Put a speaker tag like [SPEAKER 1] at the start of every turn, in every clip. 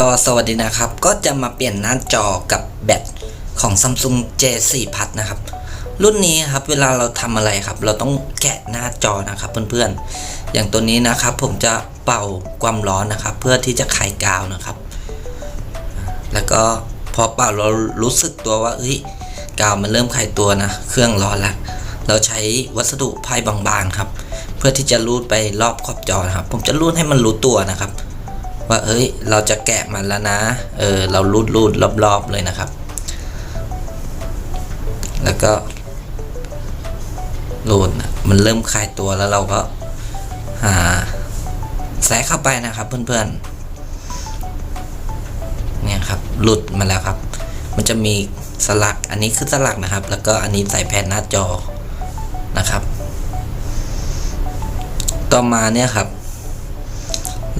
[SPEAKER 1] ก็สวัสดีนะครับ ก็จะมาเปลี่ยนหน้าจอกับแบตของ Samsung J4 Plus นะครับ รุ่นนี้ครับเวลาเราทำอะไรครับ เราต้องแกะหน้าจอนะครับเพื่อนๆ อย่างตัวนี้นะครับ ผมจะเป่าความร้อนนะครับ เพื่อที่จะไขกาวนะครับ แล้วก็พอเป่าเรารู้สึกตัวว่าเอ้ยกาวมันเริ่มไขตัวนะ เครื่องร้อนแล้วเราใช้วัสดุไพ่บางๆครับ เพื่อที่จะรูดไปรอบขอบจอนะครับ ผมจะรูดให้มันรู้ตัวนะครับ ว่าเอ้ยเราจะแกะมันแล้วนะ เออเรารูดรูดรอบๆเลยนะครับ แล้วก็รูดมันเริ่มคลายตัวแล้วเราก็หาแซะเข้าไปนะครับ เพื่อนๆ เนี่ยครับหลุดมาแล้วครับ มันจะมีสลักอันนี้คือสลักนะครับ แล้วก็อันนี้ใส่แผ่นหน้าจอนะครับ ต่อมาเนี่ยครับ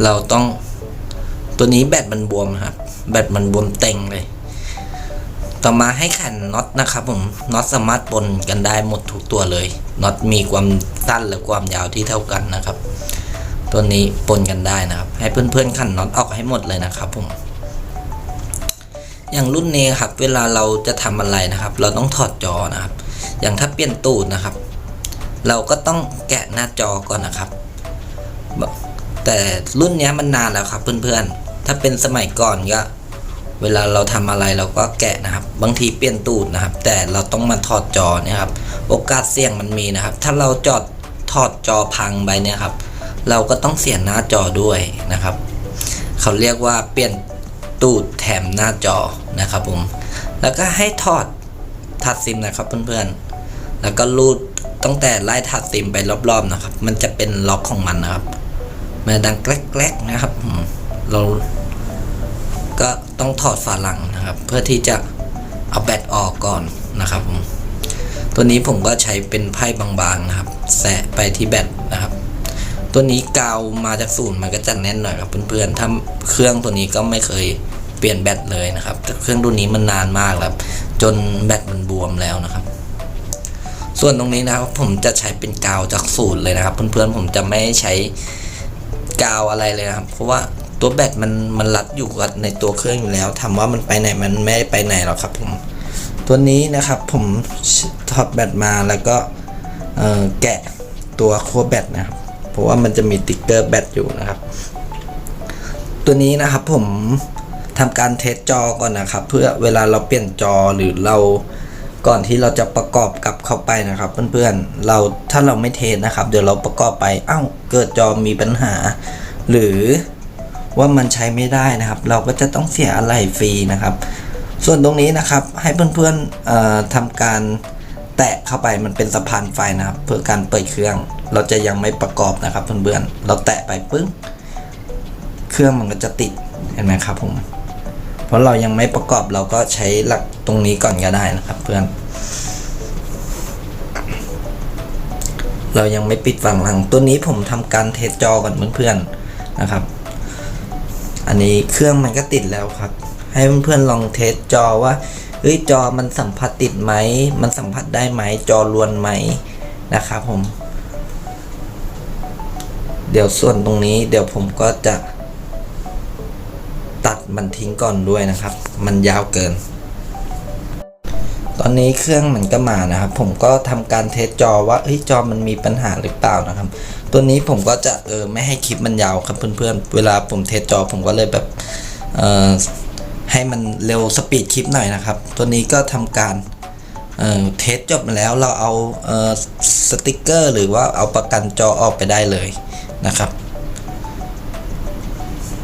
[SPEAKER 1] เราต้อง ตัวนี้แบตมันบวมครับ แบตมันบวมเต็งเลย ต่อมาให้ขันน็อตนะครับผม น็อตสามารถปนกันได้หมดทุกตัวเลย น็อตมีความสั้นและความยาวที่เท่ากันนะครับ ตัวนี้ปนกันได้นะครับ ให้เพื่อนๆขันน็อตออกให้หมดเลยนะครับผม อย่างรุ่นนี้ครับ เวลาเราจะทำอะไรนะครับ เราต้องถอดจอนะครับ อย่างถ้าเปลี่ยนตูดนะครับ เราก็ต้องแกะหน้าจอก่อนนะครับแต่รุ่นนี้มันนานแล้วครับเพื่อนๆ ถ้าเป็นสมัยก่อนก็เวลาเราทำอะไรเราก็แกะนะครับ บางทีเปลี่ยนตูดนะครับ แต่เราต้องมาถอดจอเนี่ยครับ โอกาสเสี่ยงมันมีนะครับ ถ้าเราจอดถอดจอพังไปเนี่ยครับ เราก็ต้องเสียหน้าจอด้วยนะครับ เขาเรียกว่าเปลี่ยนตูดแถมหน้าจอนะครับผม แล้วก็ให้ถอดทัดซิมนะครับเพื่อนๆ แล้วก็รูดตั้งแต่ไล่ทัดซิมไปรอบๆนะครับ มันจะเป็นล็อกของมันนะครับมันดังแกลกๆนะครับ เราก็ต้องถอดฝาหลังนะครับ เพื่อที่จะเอาแบตออกก่อนนะครับผมตัวนี้ผมก็ใช้เป็นไพ่บางๆนะครับ แสะไปที่แบตนะครับ ตัวนี้กาวมาจากศูนย์มันก็จะแน่นหน่อยครับเพื่อนๆถ้าเครื่องตัวนี้ก็ไม่เคยเปลี่ยนแบตเลยนะครับเครื่องตัวนี้มันนานมากแล้วจนแบตมันบวมแล้วนะครับ ส่วนตรงนี้นะครับผมจะใช้เป็นกาวจากศูนย์เลยนะครับ เพื่อนๆผมจะไม่ใช้กาวอะไรเลยนะครับ เพราะว่า ตัวแบตมันมันรัดอยู่กับในตัวเครื่องอยู่แล้วถามว่ามันไปไหนมันไม่ได้ไปไหนหรอกครับผมตัวนี้นะครับผมถอดแบตมาแล้วก็แกะตัวขั้วแบตนะครับเพราะว่ามันจะมีติ๊กเกอร์แบตอยู่นะครับ ตัวนี้นะครับผมทำการเทสจอก่อนนะครับ เพื่อเวลาเราเปลี่ยนจอหรือเราก่อนที่เราจะประกอบกับเข้าไปนะครับ เพื่อนๆเราถ้าเราไม่เทสนะครับ เดี๋ยวเราประกอบไป เอ้าเกิดจอมีปัญหา หรือ ว่ามันใช้ไม่ได้นะครับ เราก็จะต้องเสียอะไรฟรีนะครับ ส่วนตรงนี้นะครับให้เพื่อนๆเอ่อทำการแตะเข้าไปมันเป็นสะพานไฟนะครับ เพื่อการเปิดเครื่อง เราจะยังไม่ประกอบนะครับ เพื่อนๆเราแตะไปปึ้งเครื่องมันก็จะติดเห็นไหมครับผมเพราะเรายังไม่ประกอบเราก็ใช้หลักตรงนี้ก่อนก็ได้นะครับ เพื่อน เรายังไม่ปิดฝั่งหลังตัวนี้ผมทำการเทสจอก่อนเพื่อนๆนะครับ อันนี้เครื่องมันก็ติดแล้วครับ ให้เพื่อนๆลองเทสจอว่าเฮ้ยจอมันสัมผัสติดไหม มันสัมผัสได้ไหม จอรวนไหมนะครับผม เดี๋ยวส่วนตรงนี้ เดี๋ยวผมก็จะตัดมันทิ้งก่อนด้วยนะครับ มันยาวเกิน ตอนนี้เครื่องมันก็มานะครับ ผมก็ทำการเทสจอว่าเฮ้ยจอมันมีปัญหาหรือเปล่านะครับ ตัวนี้ผมก็จะเออไม่ให้คลิปมันยาวครับเพื่อนๆ เวลาผมเทสจอผมก็เลยแบบเออให้มันเร็วสปีดคลิปหน่อยนะครับ ตัวนี้ก็ทำการเออเทสจบมาแล้วเราเอาเออสติกเกอร์ หรือว่าเอาประกันจอออกไปได้เลยนะครับ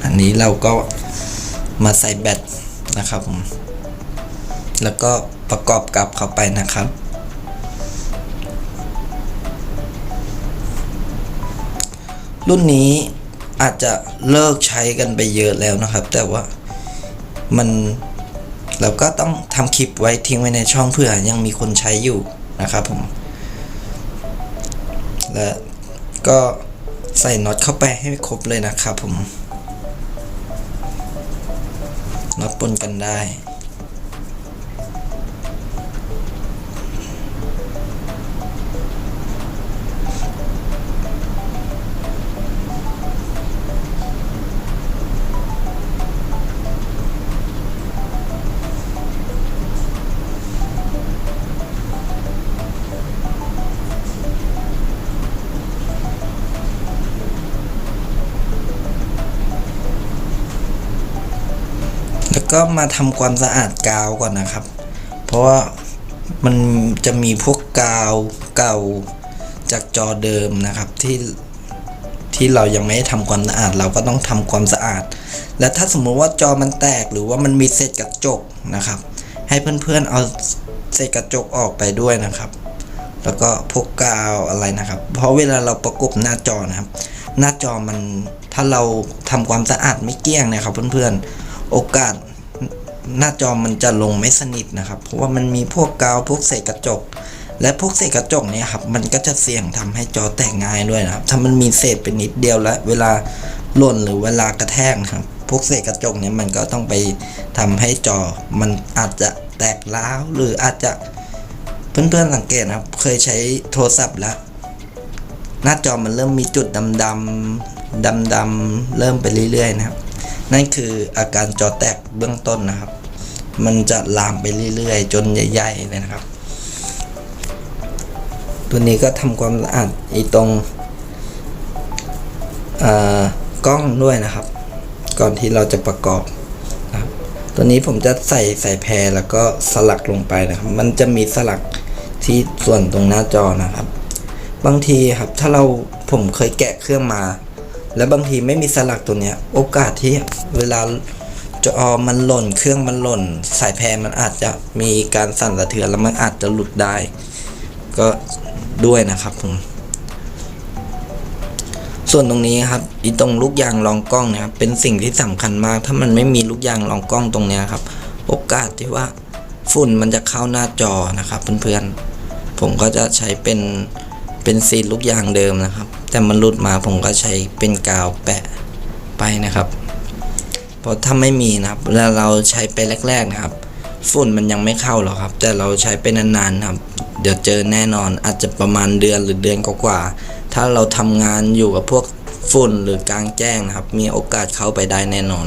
[SPEAKER 1] อันนี้เราก็มาใส่แบตนะครับผมแล้วก็ ประกอบกับเข้าไปนะครับ รุ่นนี้อาจจะเลิกใช้กันไปเยอะแล้วนะครับ แต่ว่ามันเราก็ต้องทำคลิปไว้ทิ้งไว้ในช่องเพื่อยังมีคนใช้อยู่นะครับผม และก็ใส่น็อตเข้าไปให้ครบเลยนะครับผมน็อตปนกันได้ ก็มาทำความสะอาดกาวก่อนนะครับ เพราะว่ามันจะมีพวกกาวเก่าจากจอเดิมนะครับที่ที่เรายังไม่ได้ทำความสะอาด เราก็ต้องทำความสะอาด และถ้าสมมุติว่าจอมันแตกหรือว่ามันมีเศษกระจกนะครับ ให้เพื่อนๆเอาเศษกระจกออกไปด้วยนะครับ แล้วก็พวกกาวอะไรนะครับ เพราะเวลาเราประกบหน้าจอนะครับ หน้าจอมันถ้าเราทำความสะอาดไม่เกลี้ยงเนะครับเพื่อนๆโอกาส หน้าจอมันจะลงไม่สนิทนะครับ เพราะว่ามันมีพวกกาวพวกเศษกระจก และพวกเศษกระจกเนี่ยครับมันก็จะเสี่ยงทำให้จอแตกง่ายด้วยนะครับ ถ้ามันมีเศษเป็นนิดเดียวแล้วเวลาหล่นหรือเวลากระแทกครับ พวกเศษกระจกเนี่ยมันก็ต้องไปทำให้จอมันอาจจะแตกร้าวหรืออาจจะเพื่อนๆสังเกตนะครับ เคยใช้โทรศัพท์แล้ว หน้าจอมันเริ่มมีจุดดำดำดำดำๆเริ่มไปเรื่อยๆนะครับ นั่นคืออาการจอแตกเบื้องต้นนะครับ มันจะลามไปเรื่อยๆ จนใหญ่ๆเลยนะครับ ตัวนี้ก็ทำความสะอาดไอีตรงอ่อกล้องด้วยนะครับ ก่อนที่เราจะประกอบนะครับตัวนี้ผมจะใส่ใส่แพรแล้วก็สลักลงไปนะครับ มันจะมีสลักที่ส่วนตรงหน้าจอนะครับ บางทีครับถ้าเราผมเคยแกะเครื่องมา แล้วบางทีไม่มีสลักตัวเนี้ย โอกาสที่เวลาจอมันหล่น เครื่องมันหล่น สายแพรมันอาจจะมีการสั่นสะเทือนแล้วมันอาจจะหลุดได้ ก็ด้วยนะครับผม ส่วนตรงนี้ครับอีตรงลูกยางรองกล้องเนี่ยครับเป็นสิ่งที่สำคัญมาก ถ้ามันไม่มีลูกยางรองกล้องตรงเนี้ยครับ โอกาสที่ว่าฝุ่นมันจะเข้าหน้าจอนะครับเพื่อนๆผมก็จะใช้เป็น เป็นซีนลูกยางเดิมนะครับ แต่มันหลุดมาผมก็ใช้เป็นกาวแปะไปนะครับเพราะถ้าไม่มีนะครับเวลาเราใช้ไปแรก ๆนะครับ ฝุ่นมันยังไม่เข้าหรอกครับ แต่เราใช้ไปนานๆครับ เดี๋ยวเจอแน่นอนอาจจะประมาณเดือนหรือเดือนกว่าๆถ้าเราทำงานอยู่กับพวกฝุ่นหรือกลางแจ้งนะครับ มีโอกาสเข้าไปได้แน่นอน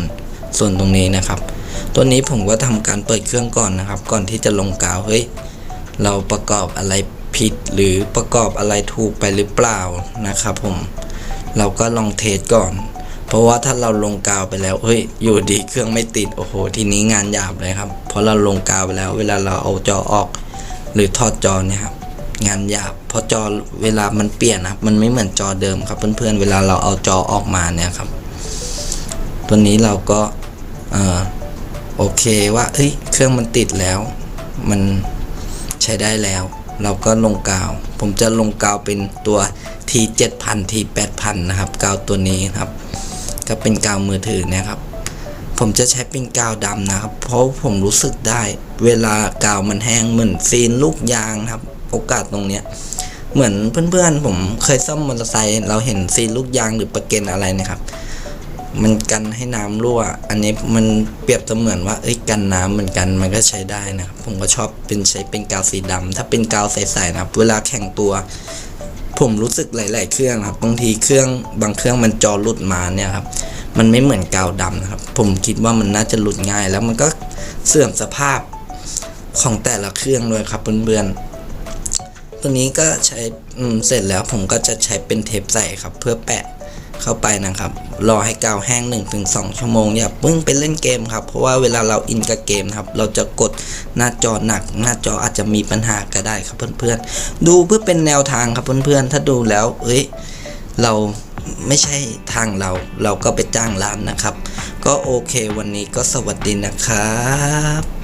[SPEAKER 1] ส่วนตรงนี้นะครับ ตัวนี้ผมก็ทำการเปิดเครื่องก่อนนะครับ ก่อนที่จะลงกาวเฮ้ยเราประกอบอะไร ผิดหรือประกอบอะไรถูกไปหรือเปล่านะครับผม เราก็ลองเทสก่อน เพราะว่าถ้าเราลงกาวไปแล้วเฮ้ยอยู่ดีเครื่องไม่ติดโอ้โห ทีนี้งานหยาบเลยครับ เพราะเราลงกาวไปแล้ว เวลาเราเอาจอออก หรือถอดจอเนี่ยครับงานหยาบเพราะจอเวลามันเปลี่ยนนะครับมันไม่เหมือนจอเดิมครับ เพื่อนๆเวลาเราเอาจอออกมาเนี่ยครับ ตัวนี้เราก็เออโอเคว่าเอ้ยเครื่องมันติดแล้ว มันใช้ได้แล้ว เราก็ลงกาว ผมจะลงกาวเป็นตัว T 7000 T 8000นะครับ กาวตัวนี้ครับ ก็เป็นกาวมือถือนะครับ ผมจะใช้เป็นกาวดำนะครับ เพราะผมรู้สึกได้ เวลากาวมันแห้งเหมือนซีนลูกยางครับ โอกาสตรงเนี้ย เหมือนเพื่อนๆผมเคยซ่อมมอเตอร์ไซค์เราเห็นซีนลูกยางหรือประเก็นอะไรนะครับ มันกันให้น้ำรั่ว อันนี้มันเปรียบเสมือนว่าเอ้ยกันน้ำเหมือนกันมันก็ใช้ได้นะครับ ผมก็ชอบเป็นใช้เป็นกาวสีดำถ้าเป็นกาวใสๆนะครับ เวลาแข่งตัว ผมรู้สึกหลาย ๆ เครื่องครับบางทีเครื่องบางเครื่องมันจอหลุดมาเนี่ยครับ มันไม่เหมือนกาวดำนะครับ ผมคิดว่ามันน่าจะหลุดง่าย แล้วมันก็เสื่อมสภาพของแต่ละเครื่องด้วยครับเพื่อนๆตัวนี้ก็ใช้เสร็จแล้วผมก็จะใช้เป็นเทปใส่ครับ เพื่อแปะ เข้าไปนะครับ รอให้กาวแห้ง 1-2 ชั่วโมงอย่าเพิ่งไปเล่นเกมครับ เพราะว่าเวลาเราอินกับเกมครับ เราจะกดหน้าจอหนัก หน้าจออาจจะมีปัญหาก็ได้ครับเพื่อนๆ ดูเพื่อเป็นแนวทางครับเพื่อนๆ ถ้าดูแล้ว เอ้ย เราไม่ใช่ทางเรา เราก็ไปจ้างร้านนะครับ ก็โอเควันนี้ก็สวัสดีนะครับ